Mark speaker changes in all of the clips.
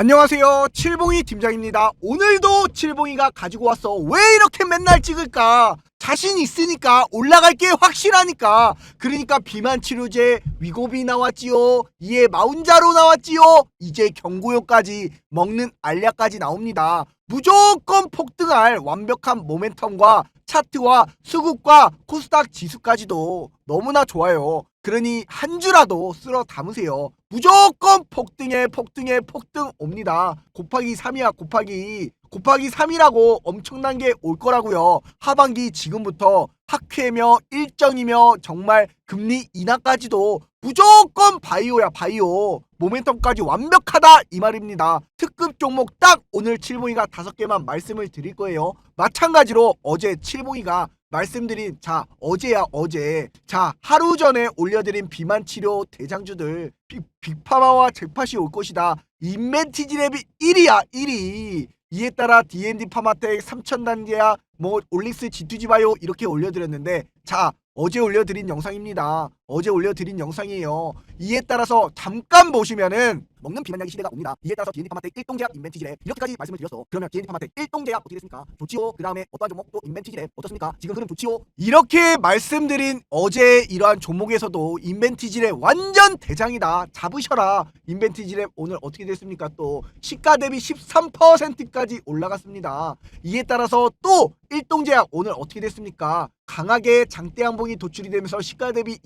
Speaker 1: 안녕하세요. 칠봉이 팀장입니다. 오늘도 칠봉이가 가지고 왔어 왜 이렇게 맨날 찍을까? 자신 있으니까 올라갈 게 확실하니까. 그러니까 비만 치료제 위고비 나왔지요. 이에 마운자로 나왔지요. 이제 경구효까지 먹는 알약까지 나옵니다. 무조건 폭등할 완벽한 모멘텀과 차트와 수급과 코스닥 지수까지도 너무나 좋아요 그러니 한 주라도 쓸어 담으세요 무조건 폭등에 폭등에 폭등 옵니다. 곱하기 3이야 곱하기 곱하기 3이라고 엄청난 게 올 거라고요. 하반기 지금부터 학회며 일정이며 정말 금리 인하까지도 무조건 바이오야 바이오 모멘텀까지 완벽하다 이 말입니다. 특급 종목 딱 오늘 칠봉이가 다섯 개만 말씀을 드릴 거예요. 마찬가지로 어제 칠봉이가 말씀드린 자 어제야 어제. 자 하루 전에 올려드린 비만 치료 대장주들 빅, 빅파마와 잭팟이 올 것이다. 인멘티지 랩이 1위야 1위. 이에 따라 D&D 파마텍 3000단계야 뭐 올릭스 G2G 바이오 이렇게 올려드렸는데 자 어제 올려드린 영상입니다 어제 올려드린 영상이에요 이에 따라서 잠깐 보시면은 먹는 비만약이 시대가 옵니다. 이에 따라서 D&D 파마텍 1동 제약 인벤티지랩 이렇게까지 말씀을 드렸어. 그러면 D&D 파마텍 1동 제약 어떻게 됐습니까? 좋지요. 그 다음에 어떠한 종목 또 인벤티지랩 어떻습니까? 지금 흐름 좋지요. 이렇게 말씀드린 어제 이러한 종목에서도 인벤티지랩 완전 대장이다. 잡으셔라. 인벤티지랩 오늘 어떻게 됐습니까? 또 시가 대비 13%까지 올라갔습니다. 이에 따라서 또 1동 제약 오늘 어떻게 됐습니까? 강하게 장대 양봉이 도출이 되면서 시가 대비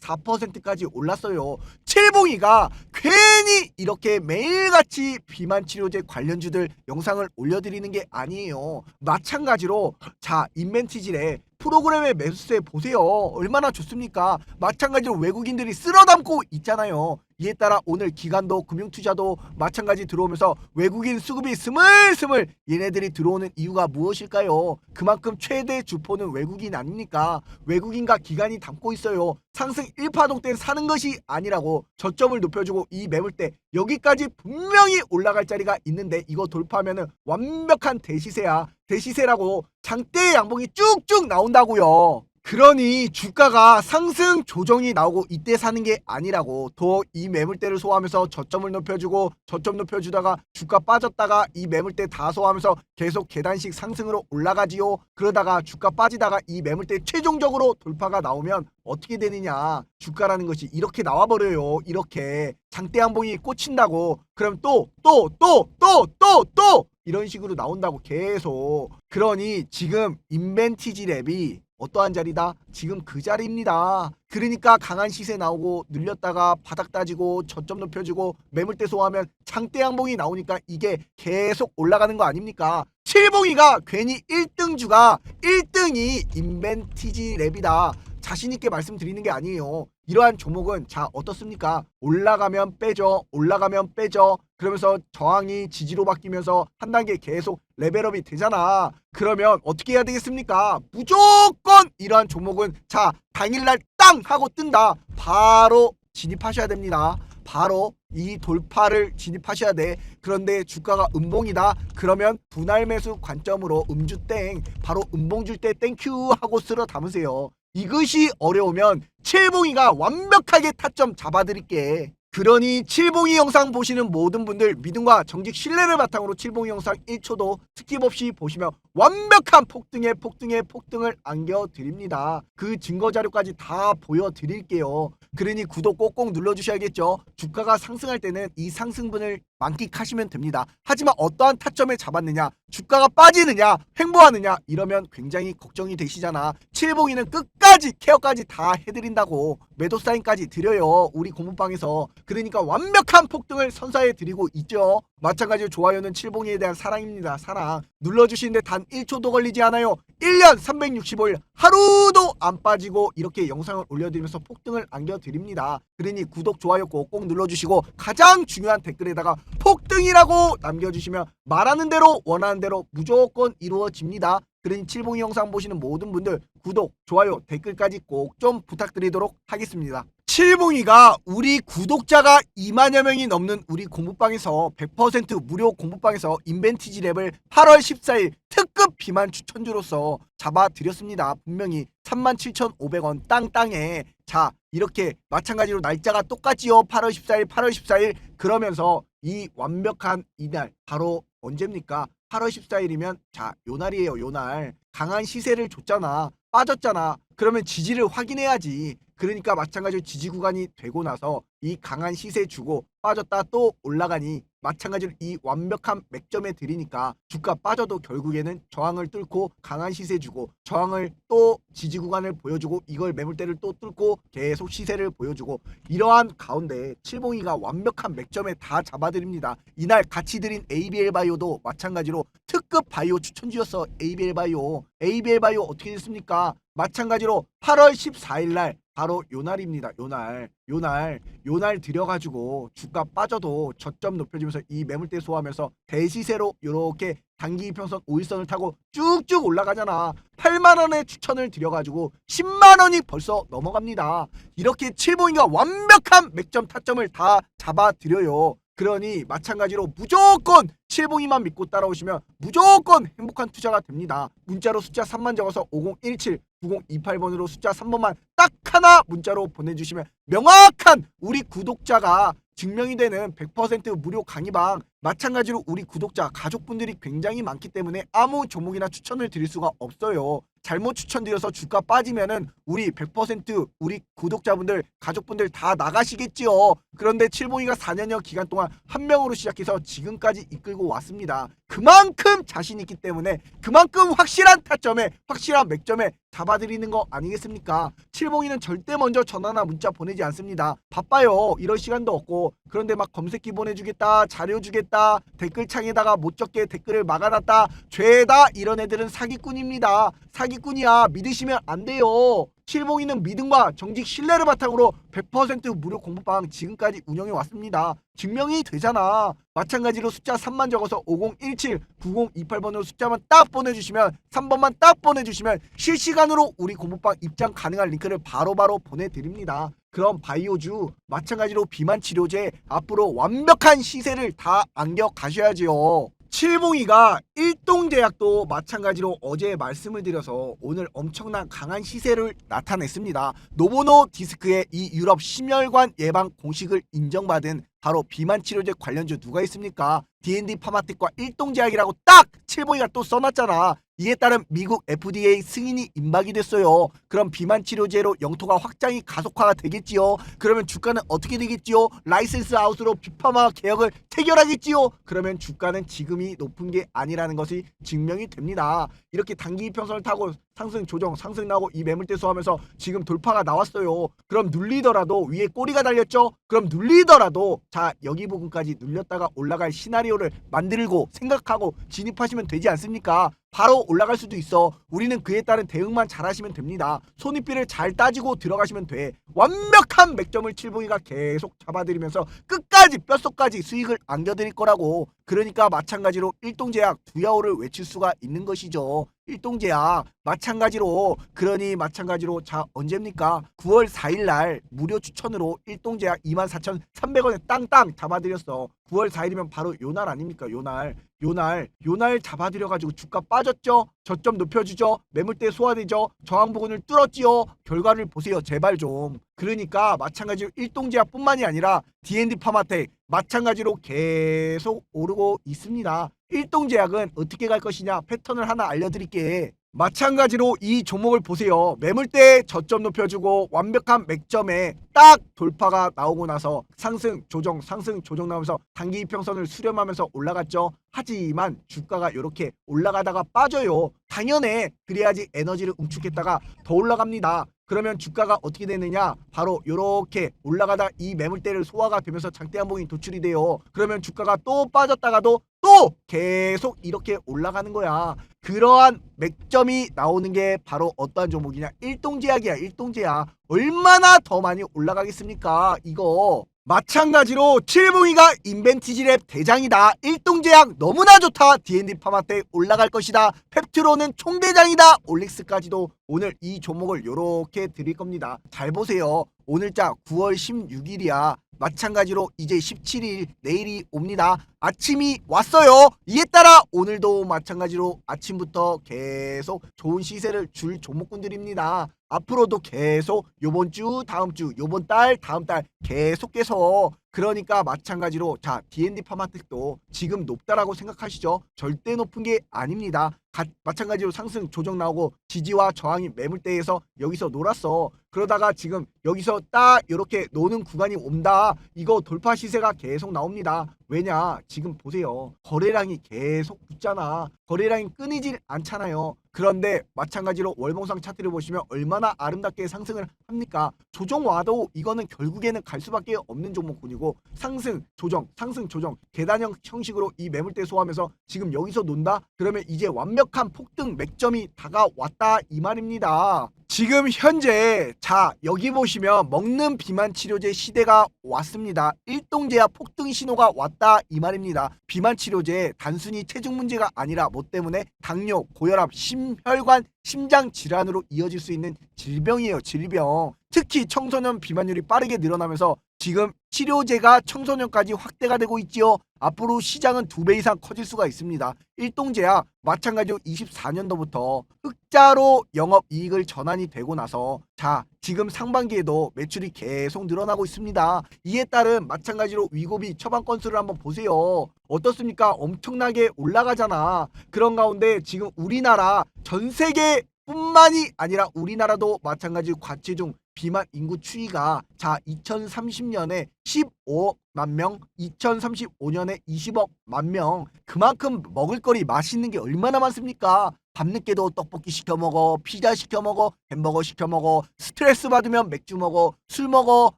Speaker 1: 24%까지 올랐어요. 칠봉이가 괜히 이렇게 매일같이 비만 치료제 관련주들 영상을 올려드리는 게 아니에요. 마찬가지로 자 인벤티지래 프로그램의 매수세 보세요. 얼마나 좋습니까? 마찬가지로 외국인들이 쓸어담고 있잖아요. 이에 따라 오늘 기관도 금융투자도 마찬가지 들어오면서 외국인 수급이 스물스물 얘네들이 들어오는 이유가 무엇일까요? 그만큼 최대 주포는 외국인 아닙니까? 외국인과 기관이 담고 있어요. 상승 1파동 때는 사는 것이 아니라고 저점을 높여주고 이 매물대 여기까지 분명히 올라갈 자리가 있는데 이거 돌파하면은 완벽한 대시세야. 대시세라고 장대 양봉이 쭉쭉 나온다고요. 그러니 주가가 상승 조정이 나오고 이때 사는 게 아니라고 더 이 매물대를 소화하면서 저점을 높여주고 저점 높여주다가 주가 빠졌다가 이 매물대 다 소화하면서 계속 계단식 상승으로 올라가지요 그러다가 주가 빠지다가 이 매물대 최종적으로 돌파가 나오면 어떻게 되느냐 주가라는 것이 이렇게 나와버려요 이렇게 장대 양봉이 꽂힌다고 그럼 또 또 또 또 또 또 이런 식으로 나온다고 계속 그러니 지금 인벤티지 랩이 어떠한 자리다? 지금 그 자리입니다. 그러니까 강한 시세 나오고 늘렸다가 바닥 따지고 저점 높여주고 매물대 소화하면 장대 양봉이 나오니까 이게 계속 올라가는 거 아닙니까? 칠봉이가 괜히 1등주가 1등이 인벤티지 랩이다. 자신 있게 말씀드리는 게 아니에요. 이러한 종목은 자 어떻습니까? 올라가면 빼죠. 올라가면 빼죠. 그러면서 저항이 지지로 바뀌면서 한 단계 계속 레벨업이 되잖아. 그러면 어떻게 해야 되겠습니까? 무조건 이러한 종목은 자 당일날 땅 하고 뜬다. 바로 진입하셔야 됩니다. 바로 이 돌파를 진입하셔야 돼. 그런데 주가가 음봉이다. 그러면 분할 매수 관점으로 음주 땡 바로 음봉 줄 때 땡큐 하고 쓸어 담으세요. 이것이 어려우면 칠봉이가 완벽하게 타점 잡아드릴게. 그러니 칠봉이 영상 보시는 모든 분들 믿음과 정직 신뢰를 바탕으로 칠봉이 영상 1초도 스킵 없이 보시면 완벽한 폭등에 폭등에 폭등을 안겨드립니다. 그 증거 자료까지 다 보여드릴게요. 그러니 구독 꼭꼭 눌러주셔야겠죠. 주가가 상승할 때는 이 상승분을 만끽하시면 됩니다. 하지만 어떠한 타점에 잡았느냐, 주가가 빠지느냐, 횡보하느냐 이러면 굉장히 걱정이 되시잖아. 칠봉이는 끝까지 케어까지 다 해드린다고 매도 사인까지 드려요. 우리 공부방에서. 그러니까 완벽한 폭등을 선사해 드리고 있죠. 마찬가지로 좋아요는 칠봉이에 대한 사랑입니다. 사랑. 눌러주시는데 단 1초도 걸리지 않아요. 1년 365일 하루도 안 빠지고 이렇게 영상을 올려드리면서 폭등을 안겨드립니다. 그러니 구독, 좋아요 꼭 꼭 눌러주시고 가장 중요한 댓글에다가 폭등이라고 남겨주시면 말하는 대로 원하는 대로 무조건 이루어집니다. 그러니 칠봉이 영상 보시는 모든 분들 구독, 좋아요, 댓글까지 꼭 좀 부탁드리도록 하겠습니다. 칠봉이가 우리 구독자가 2만여 명이 넘는 우리 공부방에서 100% 무료 공부방에서 인벤티지 랩을 8월 14일 특급 비만 추천주로서 잡아드렸습니다. 분명히 37,500원 땅땅에 자 이렇게 마찬가지로 날짜가 똑같지요. 8월 14일, 8월 14일 그러면서 이 완벽한 이날 바로 언제입니까? 8월 14일이면 자 요 날이에요 요 날 강한 시세를 줬잖아 빠졌잖아 그러면 지지를 확인해야지 그러니까 마찬가지로 지지 구간이 되고 나서 이 강한 시세 주고 빠졌다 또 올라가니 마찬가지로 이 완벽한 맥점에 들이니까 주가 빠져도 결국에는 저항을 뚫고 강한 시세 주고 저항을 또 지지 구간을 보여주고 이걸 매물대를 또 뚫고 계속 시세를 보여주고 이러한 가운데 칠봉이가 완벽한 맥점에 다 잡아드립니다. 이날 같이 드린 ABL 바이오도 마찬가지로 특급 바이오 추천주였어 ABL 바이오 ABL 바이오 어떻게 됐습니까? 마찬가지로 8월 14일 날 바로 요날입니다. 요날 요날 요날 들여가지고 주가 빠져도 저점 높여주면서 이 매물대 소화하면서 대시세로 이렇게 단기 이평선 5일선을 타고 쭉쭉 올라가잖아. 8만 원의 추천을 드려가지고 10만 원이 벌써 넘어갑니다. 이렇게 칠봉이가 완벽한 맥점 타점을 다 잡아드려요. 그러니 마찬가지로 무조건 칠봉이만 믿고 따라오시면 무조건 행복한 투자가 됩니다. 문자로 숫자 3만 적어서 5017 9028번으로 숫자 3번만 딱 하나 문자로 보내주시면 명확한 우리 구독자가 증명이 되는 100% 무료 강의방 마찬가지로 우리 구독자 가족분들이 굉장히 많기 때문에 아무 종목이나 추천을 드릴 수가 없어요. 잘못 추천드려서 주가 빠지면은 우리 100% 우리 구독자분들 가족분들 다 나가시겠지요. 그런데 칠봉이가 4년여 기간 동안 한 명으로 시작해서 지금까지 이끌고 왔습니다. 그만큼 자신 있기 때문에 그만큼 확실한 타점에 확실한 맥점에 잡아드리는 거 아니겠습니까? 칠봉이는 절대 먼저 전화나 문자 보내지 않습니다. 바빠요. 이럴 시간도 없고 그런데 막 검색기 보내주겠다 자료 주겠다 댓글창에다가 못 적게 댓글을 막아놨다 죄다 이런 애들은 사기꾼입니다. 사기꾼이야 믿으시면 안 돼요. 칠봉이는 믿음과 정직 신뢰를 바탕으로 100% 무료 공부방 지금까지 운영해 왔습니다. 증명이 되잖아. 마찬가지로 숫자 3만 적어서 5017 9028번으로 숫자만 딱 보내주시면 3번만 딱 보내주시면 실시간으로 우리 공부방 입장 가능한 링크를 바로바로 보내드립니다. 그럼 바이오주 마찬가지로 비만 치료제 앞으로 완벽한 시세를 다 안겨 가셔야지요. 칠봉이가 일동제약도 마찬가지로 어제 말씀을 드려서 오늘 엄청난 강한 시세를 나타냈습니다. 노보노 디스크의 이 유럽 심혈관 예방 공식을 인정받은 바로 비만 치료제 관련주 누가 있습니까? D&D 파마텍과 일동제약이라고 딱 칠봉이가 또 써놨잖아. 이에 따른 미국 FDA 승인이 임박이 됐어요. 그럼 비만 치료제로 영토가 확장이 가속화가 되겠지요. 그러면 주가는 어떻게 되겠지요? 라이센스 아웃으로 비파마 개혁을 체결하겠지요. 그러면 주가는 지금이 높은 게 아니라는 것이 증명이 됩니다. 이렇게 단기 이평선을 타고 상승 조정 상승 나고 이 매물대 수하면서 지금 돌파가 나왔어요. 그럼 눌리더라도 위에 꼬리가 달렸죠? 그럼 눌리더라도 자 여기 부분까지 눌렸다가 올라갈 시나리오를 만들고 생각하고 진입하시면 되지 않습니까? 바로 올라갈 수도 있어. 우리는 그에 따른 대응만 잘하시면 됩니다. 손익비를 잘 따지고 들어가시면 돼. 완벽한 맥점을 칠봉이가 계속 잡아드리면서 끝까지 뼛속까지 수익을 안겨드릴 거라고. 그러니까 마찬가지로 일동제약 두야호를 외칠 수가 있는 것이죠. 일동제약 마찬가지로 그러니 마찬가지로 자 언제입니까? 9월 4일 날 무료 추천으로 일동제약 24,300원에 땅땅 잡아드렸어. 9월 4일이면 바로 요 날 아닙니까? 요 날. 요 날 요 날 잡아드려가지고 주가 빠졌죠 저점 높여주죠 매물대 소화되죠 저항 부근을 뚫었지요 결과를 보세요 제발 좀 그러니까 마찬가지로 일동제약뿐만이 아니라 D&D 파마텍 마찬가지로 계속 오르고 있습니다 일동제약은 어떻게 갈 것이냐 패턴을 하나 알려드릴게 마찬가지로 이 종목을 보세요. 매물대 저점 높여주고 완벽한 맥점에 딱 돌파가 나오고 나서 상승 조정 상승 조정 나오면서 단기 이평선을 수렴하면서 올라갔죠. 하지만 주가가 이렇게 올라가다가 빠져요. 당연해. 그래야지 에너지를 응축했다가 더 올라갑니다. 그러면 주가가 어떻게 되느냐? 바로 이렇게 올라가다 이 매물대를 소화가 되면서 장대 한봉이 도출이 돼요. 그러면 주가가 또 빠졌다가도 또 계속 이렇게 올라가는 거야. 그러한 맥점이 나오는 게 바로 어떠한 종목이냐? 일동제약이야, 일동제약. 얼마나 더 많이 올라가겠습니까? 이거. 마찬가지로 칠봉이가 인벤티지랩 대장이다. 일동제약 너무나 좋다. D&D 파마텍 올라갈 것이다. 펩트로는 총대장이다. 올릭스까지도 오늘 이 종목을 요렇게 드릴 겁니다. 잘 보세요. 오늘자 9월 16일이야. 마찬가지로 이제 17일 내일이 옵니다. 아침이 왔어요. 이에 따라 오늘도 마찬가지로 아침부터 계속 좋은 시세를 줄 종목군들입니다. 앞으로도 계속 요번 주, 다음 주, 요번 달, 다음 달 계속해서 그러니까 마찬가지로 자 D&D 파마텍도 지금 높다라고 생각하시죠? 절대 높은 게 아닙니다. 가- 마찬가지로 상승 조정 나오고 지지와 저항이 매물대에서 여기서 놀았어. 그러다가 지금 여기서 딱 이렇게 노는 구간이 온다. 이거 돌파 시세가 계속 나옵니다. 왜냐? 지금 보세요. 거래량이 계속 붙잖아. 거래량이 끊이질 않잖아요. 그런데 마찬가지로 월봉상 차트를 보시면 얼마나 아름답게 상승을 합니까? 조정 와도 이거는 결국에는 갈 수밖에 없는 종목군이고 상승, 조정, 상승, 조정 계단형 형식으로 이 매물대 소화하면서 지금 여기서 논다? 그러면 이제 완벽한 폭등 맥점이 다가왔다 이 말입니다. 지금 현재 자 여기 보시면 먹는 비만 치료제 시대가 왔습니다. 일동제야 폭등 신호가 왔다 이 말입니다. 비만 치료제 단순히 체중 문제가 아니라 뭐 때문에 당뇨, 고혈압, 심혈관, 심장 질환으로 이어질 수 있는 질병이에요. 질병. 특히 청소년 비만율이 빠르게 늘어나면서 지금 치료제가 청소년까지 확대가 되고 있지요. 앞으로 시장은 두 배 이상 커질 수가 있습니다. 일동제약 마찬가지로 24년도부터 흑자로 영업 이익을 전환이 되고 나서 자 지금 상반기에도 매출이 계속 늘어나고 있습니다. 이에 따른 마찬가지로 위고비 처방 건수를 한번 보세요. 어떻습니까? 엄청나게 올라가잖아. 그런 가운데 지금 우리나라 전 세계 뿐만이 아니라 우리나라도 마찬가지로 과체중 비만 인구 추이가 자 2030년에 15만 명, 2035년에 20억 만 명. 그만큼 먹을거리 맛있는 게 얼마나 많습니까? 밤늦게도 떡볶이 시켜 먹어, 피자 시켜 먹어, 햄버거 시켜 먹어, 스트레스 받으면 맥주 먹어, 술 먹어.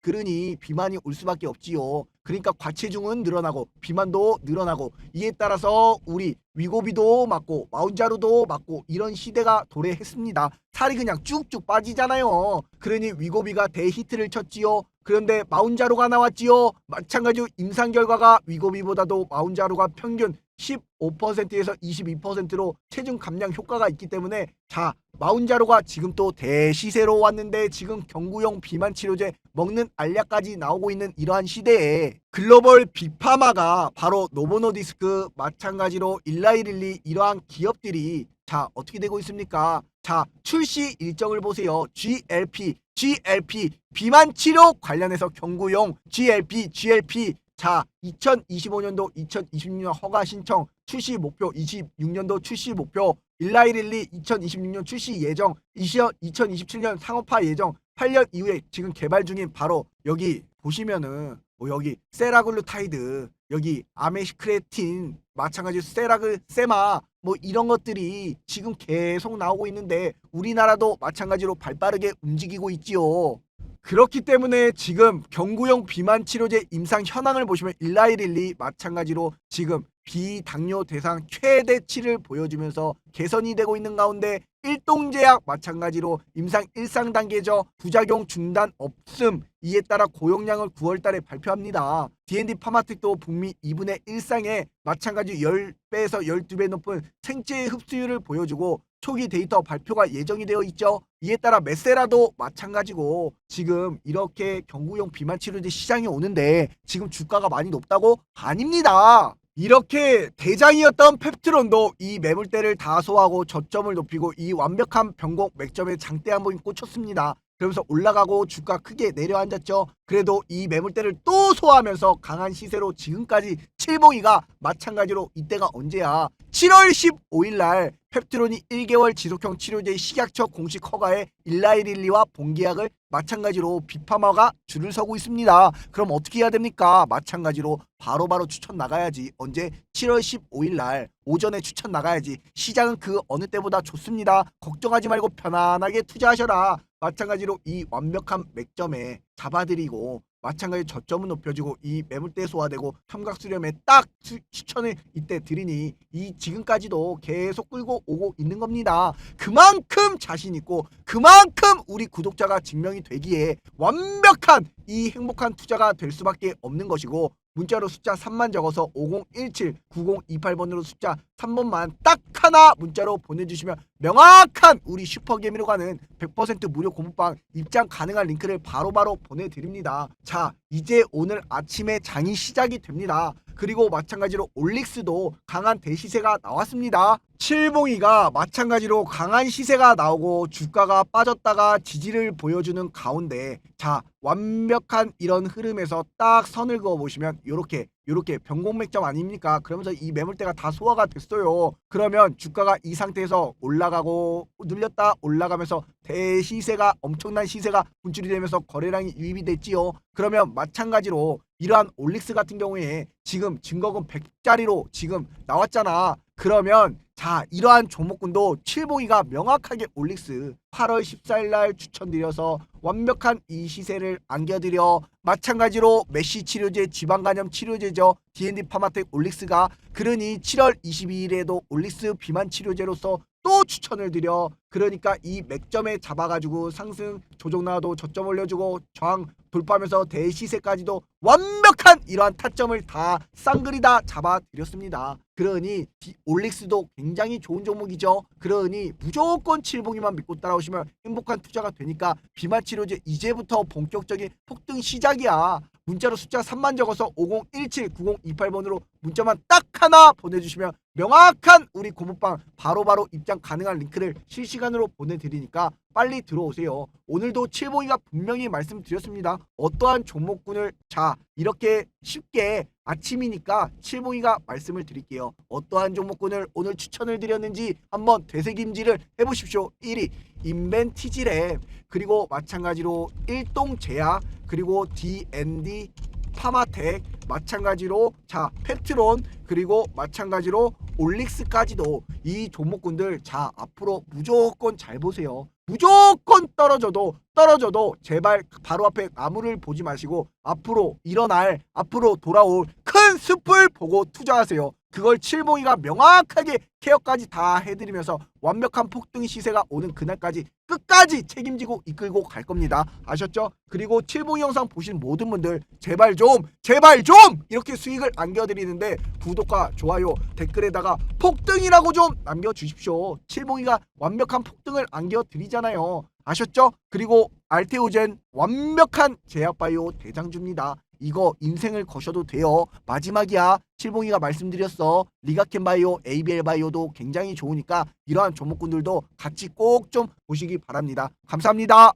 Speaker 1: 그러니 비만이 올 수밖에 없지요. 그러니까 과체중은 늘어나고 비만도 늘어나고 이에 따라서 우리 위고비도 맞고 마운자루도 맞고 이런 시대가 도래했습니다. 살이 그냥 쭉쭉 빠지잖아요. 그러니 위고비가 대히트를 쳤지요. 그런데 마운자루가 나왔지요. 마찬가지로 임상 결과가 위고비보다도 마운자루가 평균 15%에서 22%로 체중 감량 효과가 있기 때문에 자 마운자루가 지금 또 대시세로 왔는데 지금 경구용 비만 치료제 먹는 알약까지 나오고 있는 이러한 시대에 글로벌 빅파마가 바로 노보노디스크 마찬가지로 일라이릴리 이러한 기업들이 자 어떻게 되고 있습니까? 자 출시 일정을 보세요. GLP GLP 비만 치료 관련해서 경구용 GLP GLP 자 2025년도 2026년 허가 신청 출시 목표 26년도 출시 목표 일라이릴리 2026년 출시 예정 2027년 상업화 예정 8년 이후에 지금 개발 중인 바로 여기 보시면은 뭐 여기 세라글루타이드 여기 아메시크레틴 마찬가지로 세라글 세마 뭐 이런 것들이 지금 계속 나오고 있는데 우리나라도 마찬가지로 발빠르게 움직이고 있지요. 그렇기 때문에 지금 경구용 비만 치료제 임상 현황을 보시면 일라이릴리 마찬가지로 지금 비당뇨 대상 최대치를 보여주면서 개선이 되고 있는 가운데 일동제약 마찬가지로 임상 1상 단계죠. 부작용 중단 없음. 이에 따라 고용량을 9월 달에 발표합니다. D&D 파마텍도 북미 2분의 1상에 마찬가지 10배에서 12배 높은 생체 흡수율을 보여주고 초기 데이터 발표가 예정이 되어 있죠. 이에 따라 메세라도 마찬가지고 지금 이렇게 경구용 비만 치료제 시장이 오는데 지금 주가가 많이 높다고? 아닙니다. 이렇게 대장이었던 펩트론도 이 매물대를 다 소화하고 저점을 높이고 이 완벽한 변곡 맥점에 장대 한 번이 꽂혔습니다. 그러면서 올라가고 주가 크게 내려앉았죠. 그래도 이 매물대를 또 소화하면서 강한 시세로 지금까지 칠봉이가 마찬가지로 이때가 언제야? 7월 15일 날 펩트론이 1개월 지속형 치료제 식약처 공식 허가에 일라이릴리와 본계약을 마찬가지로 비파마가 줄을 서고 있습니다. 그럼 어떻게 해야 됩니까? 마찬가지로 바로 바로 추천 나가야지. 언제? 7월 15일 날 오전에 추천 나가야지. 시장은 그 어느 때보다 좋습니다. 걱정하지 말고 편안하게 투자하셔라. 마찬가지로 이 완벽한 맥점에 잡아드리고 마찬가지 저점은 높여주고 이 매물대 소화되고 삼각 수렴에 딱 수- 추천을 이때 드리니 이 지금까지도 계속 끌고 오고 있는 겁니다. 그만큼 자신 있고 그만큼 우리 구독자가 증명이 되기에 완벽한 이 행복한 투자가 될 수밖에 없는 것이고 문자로 숫자 3만 적어서 5017 9028번으로 숫자 3번만 딱 하나 문자로 보내주시면 명확한 우리 슈퍼게임으로 가는 100% 무료 공부방 입장 가능한 링크를 바로바로 보내드립니다. 자 이제 오늘 아침에 장이 시작이 됩니다. 그리고 마찬가지로 올릭스도 강한 대시세가 나왔습니다. 칠봉이가 마찬가지로 강한 시세가 나오고 주가가 빠졌다가 지지를 보여주는 가운데 자 완벽한 이런 흐름에서 딱 선을 그어 보시면 요렇게 요렇게 변곡맥점 아닙니까? 그러면서 이 매물대가 다 소화가 됐어요. 그러면 주가가 이 상태에서 올라가고 눌렸다 올라가면서 대시세가 엄청난 시세가 분출이 되면서 거래량이 유입이 됐지요. 그러면 마찬가지로 이러한 올릭스 같은 경우에 지금 증거금 100짜리로 지금 나왔잖아. 그러면 자 이러한 종목군도 칠봉이가 명확하게 올릭스 8월 14일 날 추천드려서 완벽한 이 시세를 안겨드려 마찬가지로 메시 치료제 지방간염 치료제죠. D&D 파마텍 올릭스가 그러니 7월 22일에도 올릭스 비만 치료제로서 또 추천을 드려. 그러니까 이 맥점에 잡아가지고 상승 조정 나와도 저점 올려주고 저항 돌파하면서 대시세까지도 완벽한 이러한 타점을 다 쌍그리 다 잡아드렸습니다. 그러니 디- 올릭스도 굉장히 좋은 종목이죠. 그러니 무조건 칠봉이만 믿고 따라오시면 행복한 투자가 되니까 비만 치료제 이제부터 본격적인 폭등 시작이야. 문자로 숫자 3만 적어서 50179028번으로 문자만 딱 하나 보내주시면 명확한 우리 고모빵 바로바로 입장 가능한 링크를 실시간으로 보내드리니까 빨리 들어오세요. 오늘도 칠봉이가 분명히 말씀드렸습니다. 어떠한 종목군을 자 이렇게 쉽게 아침이니까 칠봉이가 말씀을 드릴게요. 어떠한 종목군을 오늘 추천을 드렸는지 한번 되새김질을 해보십시오. 1위 인벤티지랩 그리고 마찬가지로 일동제약 그리고 D&D 파마텍 마찬가지로 자 페트론 그리고 마찬가지로 올릭스까지도 이 종목군들 자 앞으로 무조건 잘 보세요. 무조건 떨어져도 떨어져도 제발 바로 앞에 나무를 보지 마시고 앞으로 일어날 앞으로 돌아올 큰 숲을 보고 투자하세요. 그걸 칠봉이가 명확하게 케어까지 다 해드리면서 완벽한 폭등 시세가 오는 그날까지 끝까지 책임지고 이끌고 갈 겁니다. 아셨죠? 그리고 칠봉이 영상 보신 모든 분들 제발 좀 제발 좀 이렇게 수익을 안겨드리는데 구독과 좋아요 댓글에다가 폭등이라고 좀 남겨주십시오. 칠봉이가 완벽한 폭등을 안겨드리잖아요. 아셨죠? 그리고 알테오젠 완벽한 제약바이오 대장주입니다. 이거 인생을 거셔도 돼요. 마지막이야. 칠봉이가 말씀드렸어. 리가켄 바이오, ABL 바이오도 굉장히 좋으니까 이러한 종목군들도 같이 꼭 좀 보시기 바랍니다. 감사합니다.